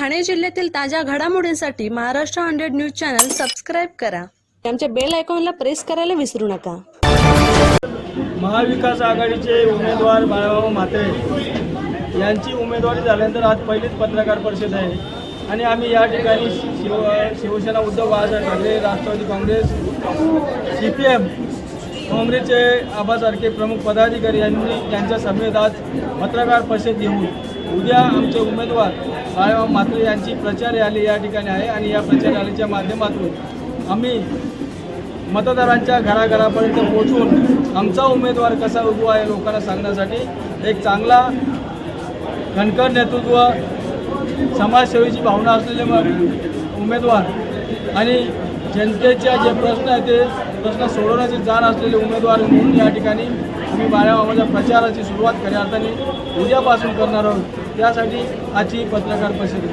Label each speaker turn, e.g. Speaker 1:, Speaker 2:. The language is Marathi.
Speaker 1: ठाणे जिल्ह्यातील ताज्या घडामोडींसाठी Maharashtra hundred news channel subscribe करा. आमच्या बेल आयकॉनला प्रेस करायला विसरू नका.
Speaker 2: महाविकास आघाडीचे उमेदवार बाळाभाऊ म्हात्रे यांची उमेदवारी झाल्यानंतर आज पहिलीच पत्रकार परिषद आहे. आणि आम्ही या ठिकाणी Shiv Shivsena Uddhav Balasaheb Thackeray Rashtrawadi Congress C P M काँग्रेसचे आबासारखे प्रमुख पदाधिकारी यांनी यांच्या सभेत आज पत्रकार परिषद घेऊन उद्या आमचे उमेदवार बाळाभाऊ म्हात्रे यांची प्रचार रॅली या ठिकाणी आहे आणि या प्रचार रॅलीच्या माध्यमातून आम्ही मतदारांच्या घराघरापर्यंत पोहोचून आमचा उमेदवार कसा उभा आहे लोकांना सांगण्यासाठी एक चांगला घणकर नेतृत्व समाजसेवेची भावना असलेले उमेदवार आणि जनतेच्या जे प्रश्न आहेत ते प्रश्न सोडवण्याची जाण असलेले उमेदवार म्हणून या ठिकाणी आम्ही बाळ्याबाबाच्या प्रचाराची सुरुवात खऱ्या अर्थाने उद्यापासून करणार आहोत. त्यासाठी आजची पत्रकार परिषद